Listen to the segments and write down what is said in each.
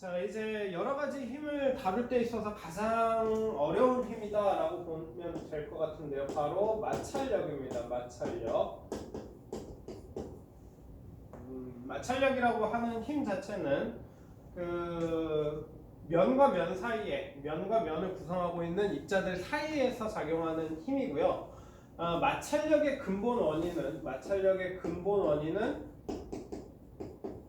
자 이제 여러 가지 힘을 다룰 때 있어서 가장 어려운 힘이다라고 보면 될 것 같은데요. 바로 마찰력입니다. 마찰력. 음, 마찰력이라고 하는 힘 자체는 그 면과 면 사이에 면과 면을 구성하고 있는 입자들 사이에서 작용하는 힘이고요. 아, 마찰력의 근본 원인은 마찰력의 근본 원인은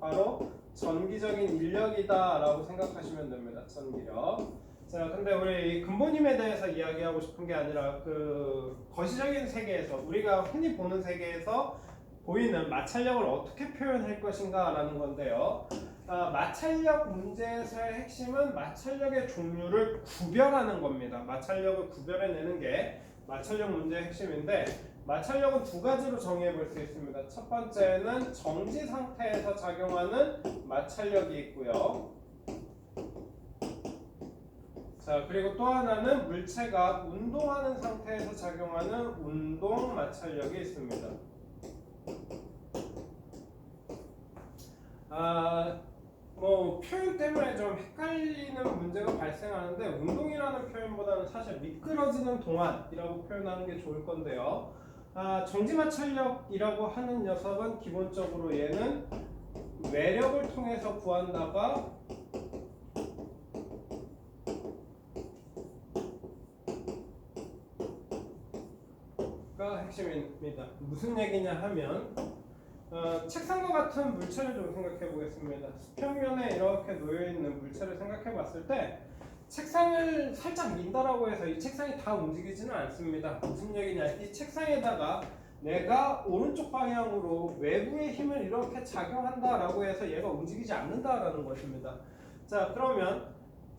바로 전기적인 인력이다라고 생각하시면 됩니다. 전기력. 자, 근데 우리 이 근본 힘에 대해서 이야기하고 싶은 게 아니라 그 거시적인 세계에서 우리가 흔히 보는 세계에서 보이는 마찰력을 어떻게 표현할 것인가라는 건데요. 아, 마찰력 문제에서의 핵심은 마찰력의 종류를 구별하는 겁니다. 마찰력을 구별해내는 게 마찰력 문제의 핵심인데 마찰력은 두 가지로 정의해 볼 수 있습니다. 첫 번째는 정지 상태에서 작용하는 마찰력이 있고요. 자, 그리고 또 하나는 물체가 운동하는 상태에서 작용하는 운동 마찰력이 있습니다. 아, 뭐 표현 때문에 좀 헷갈리는 문제가 발생하는데 운동이라는 표현보다는 사실 미끄러지는 동안이라고 표현하는 게 좋을 건데요. 아, 정지마찰력이라고 하는 녀석은 기본적으로 얘는 외력을 통해서 구한다가 가 핵심입니다. 무슨 얘기냐 하면 어, 책상과 같은 물체를 좀 생각해 보겠습니다. 수평면에 이렇게 놓여 있는 물체를 생각해 봤을 때 책상을 살짝 민다라고 해서 이 책상이 다 움직이지는 않습니다. 무슨 얘기냐? 이 책상에다가 내가 오른쪽 방향으로 외부의 힘을 이렇게 작용한다라고 해서 얘가 움직이지 않는다라는 것입니다. 자, 그러면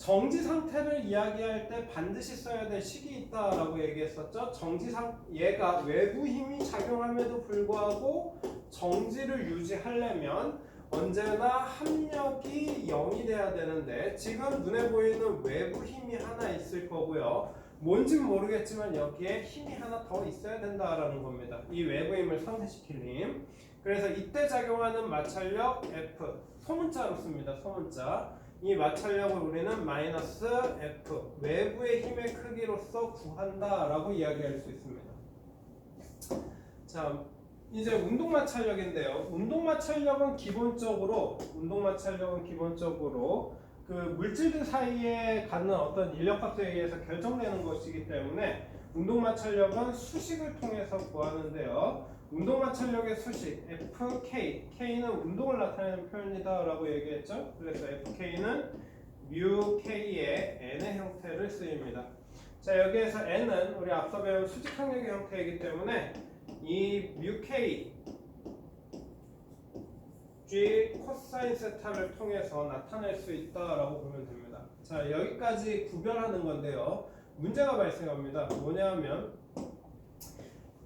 정지 상태를 이야기할 때 반드시 써야 될 식이 있다라고 얘기했었죠. 정지 상 얘가 외부 힘이 작용함에도 불구하고 정지를 유지하려면 언제나 합력이 0이 돼야 되는데 지금 눈에 보이는 외부 힘이 하나 있을 거고요. 뭔진 모르겠지만 여기에 힘이 하나 더 있어야 된다라는 겁니다. 이 외부 힘을 상쇄시킬 힘. 그래서 이때 작용하는 마찰력 F 소문자로 씁니다. 소문자. 이 마찰력을 우리는 마이너스 F 외부의 힘의 크기로서 구한다라고 이야기할 수 있습니다. 자, 이제 운동 마찰력인데요. 운동 마찰력은 기본적으로 운동 마찰력은 기본적으로 그 물질들 사이에 갖는 어떤 인력값에 의해서 결정되는 것이기 때문에 운동 마찰력은 수식을 통해서 구하는데요. 운동 마찰력의 수식 FK, K는 운동을 나타내는 표현이다 라고 얘기했죠. 그래서 FK는 뮤 K의 n의 형태를 쓰입니다. 자 여기에서 n은 우리 앞서 배운 수직 항력의 형태이기 때문에 이뮤 K G 코사인 세타를 통해서 나타낼 수 있다라고 보면 됩니다. 자 여기까지 구별하는 건데요. 문제가 발생합니다. 뭐냐면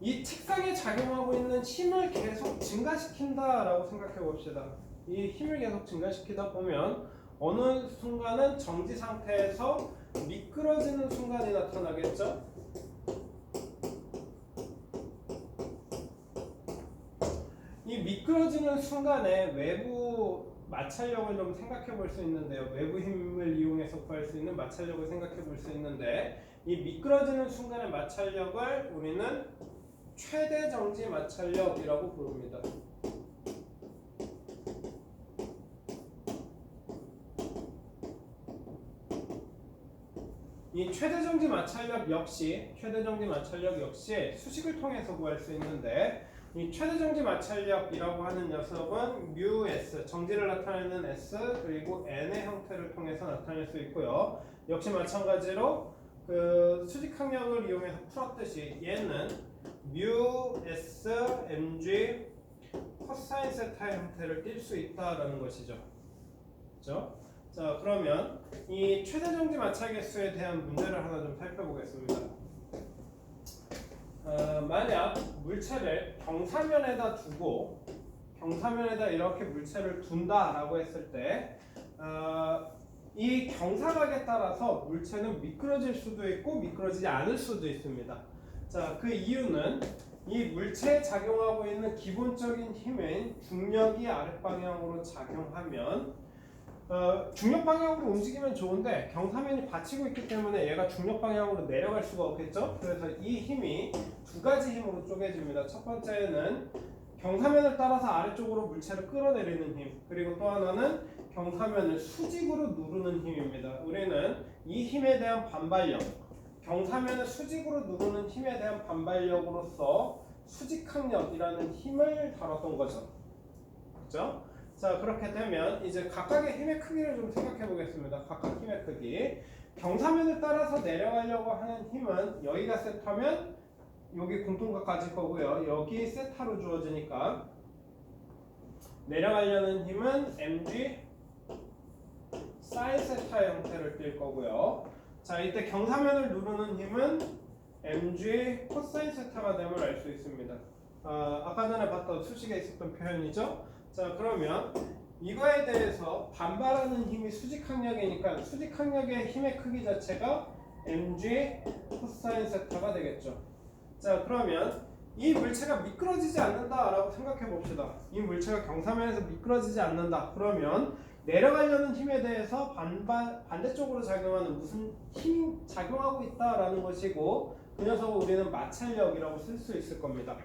이 책상에 작용하고 있는 힘을 계속 증가시킨다라고 생각해 봅시다. 이 힘을 계속 증가시키다 보면 어느 순간은 정지 상태에서 미끄러지는 순간이 나타나겠죠? 이 미끄러지는 순간에 외부 마찰력을 좀 생각해 볼 수 있는데요. 외부 힘을 이용해서 구할 수 있는 마찰력을 생각해 볼 수 있는데 이 미끄러지는 순간의 마찰력을 우리는 최대 정지 마찰력이라고 부릅니다. 이 최대 정지 마찰력 역시 최대 정지 마찰력 역시 수식을 통해서 구할 수 있는데 이 최대 정지 마찰력이라고 하는 녀석은 mu s 정지를 나타내는 s 그리고 n의 형태를 통해서 나타낼 수 있고요. 역시 마찬가지로 그 수직 항력을 이용해서 풀었듯이 얘는 mu s mg 코사인 세타의 형태를 띌 수 있다라는 것이죠. 그렇죠? 자 그러면 이 최대 정지 마찰 개수에 대한 문제를 하나 좀 살펴보겠습니다. 어, 만약 물체를 경사면에다 두고 경사면에다 이렇게 물체를 둔다라고 했을 때, 어, 이 경사각에 따라서 물체는 미끄러질 수도 있고 미끄러지지 않을 수도 있습니다. 자, 그 이유는 이 물체에 작용하고 있는 기본적인 힘인 중력이 아랫방향으로 작용하면 어, 중력 방향으로 움직이면 좋은데 경사면이 받치고 있기 때문에 얘가 중력 방향으로 내려갈 수가 없겠죠. 그래서 이 힘이 두 가지 힘으로 쪼개집니다. 첫 번째는 경사면을 따라서 아래쪽으로 물체를 끌어내리는 힘, 그리고 또 하나는 경사면을 수직으로 누르는 힘입니다. 우리는 이 힘에 대한 반발력, 경사면을 수직으로 누르는 힘에 대한 반발력으로서 수직항력이라는 힘을 다뤘던 거죠. 그렇죠? 자 그렇게 되면 이제 각각의 힘의 크기를 좀 생각해 보겠습니다. 각각 힘의 크기. 경사면을 따라서 내려가려고 하는 힘은 여기가 세타면 여기 공통각 가질 거고요. 여기 세타로 주어지니까 내려가려는 힘은 mg 사인 세타 형태를 띌 거고요. 자 이때 경사면을 누르는 힘은 mg 코사인 세타가 됨을 알 수 있습니다. 아, 아까 전에 봤던 수식에 있었던 표현이죠. 자 그러면 이거에 대해서 반발하는 힘이 수직항력이니까 수직항력의 힘의 크기 자체가 mg 코사인 세타가 되겠죠. 자 그러면 이 물체가 미끄러지지 않는다라고 생각해 봅시다. 이 물체가 경사면에서 미끄러지지 않는다. 그러면 내려가려는 힘에 대해서 반반 반대쪽으로 작용하는 무슨 힘이 작용하고 있다라는 것이고 그 녀석을 우리는 마찰력이라고 쓸 수 있을 겁니다.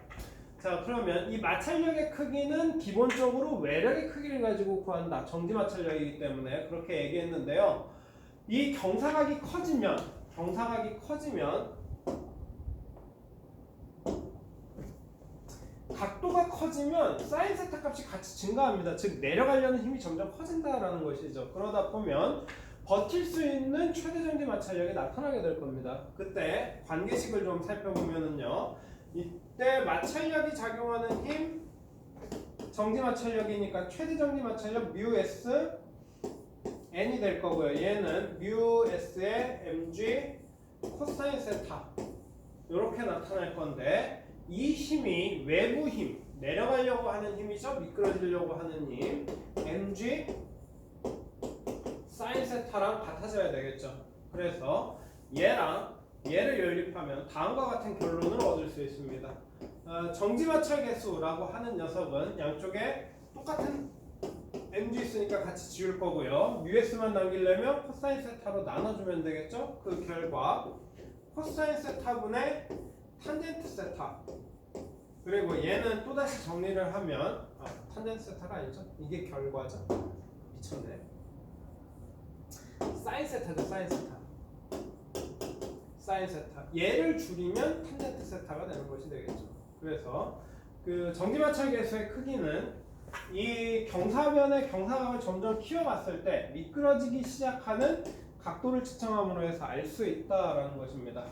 자 그러면 이 마찰력의 크기는 기본적으로 외력의 크기를 가지고 구한다. 정지 마찰력이기 때문에 그렇게 얘기했는데요. 이 경사각이 커지면 경사각이 커지면 커지면 사인 세타 값이 같이 증가합니다. 즉 내려가려는 힘이 점점 커진다라는 것이죠. 그러다 보면 버틸 수 있는 최대 정지 마찰력이 나타나게 될 겁니다. 그때 관계식을 좀 살펴보면은요. 이때 마찰력이 작용하는 힘 정지 마찰력이니까 최대 정지 마찰력 뮤 s n이 될 거고요. 얘는 뮤 s의 mg 코사인 세타 이렇게 나타날 건데 이 힘이 외부 힘 내려가려고 하는 힘이죠. 미끄러지려고 하는 힘 mg 사인 세타랑 같아져야 되겠죠. 그래서 얘랑 얘를 연립하면 다음과 같은 결론을 얻을 수 있습니다. 어, 정지마찰 계수라고 하는 녀석은 양쪽에 똑같은 mg 있으니까 같이 지울 거고요. us만 남기려면 코사인 세타로 나눠주면 되겠죠. 그 결과 코사인 세타분의 탄젠트 세타 그리고 얘는 또다시 정리를 하면 아, 탄젠트 세타가 아니죠. 이게 결과죠. 미쳤네. 사인 세타죠. 사인 세타. 사인 세타. 얘를 줄이면 탄젠트 세타가 되는 것이 되겠죠. 그래서 그 정지마찰 계수의 크기는 이 경사면의 경사각을 점점 키워갔을 때 미끄러지기 시작하는 각도를 측정함으로 해서 알 수 있다라는 것입니다.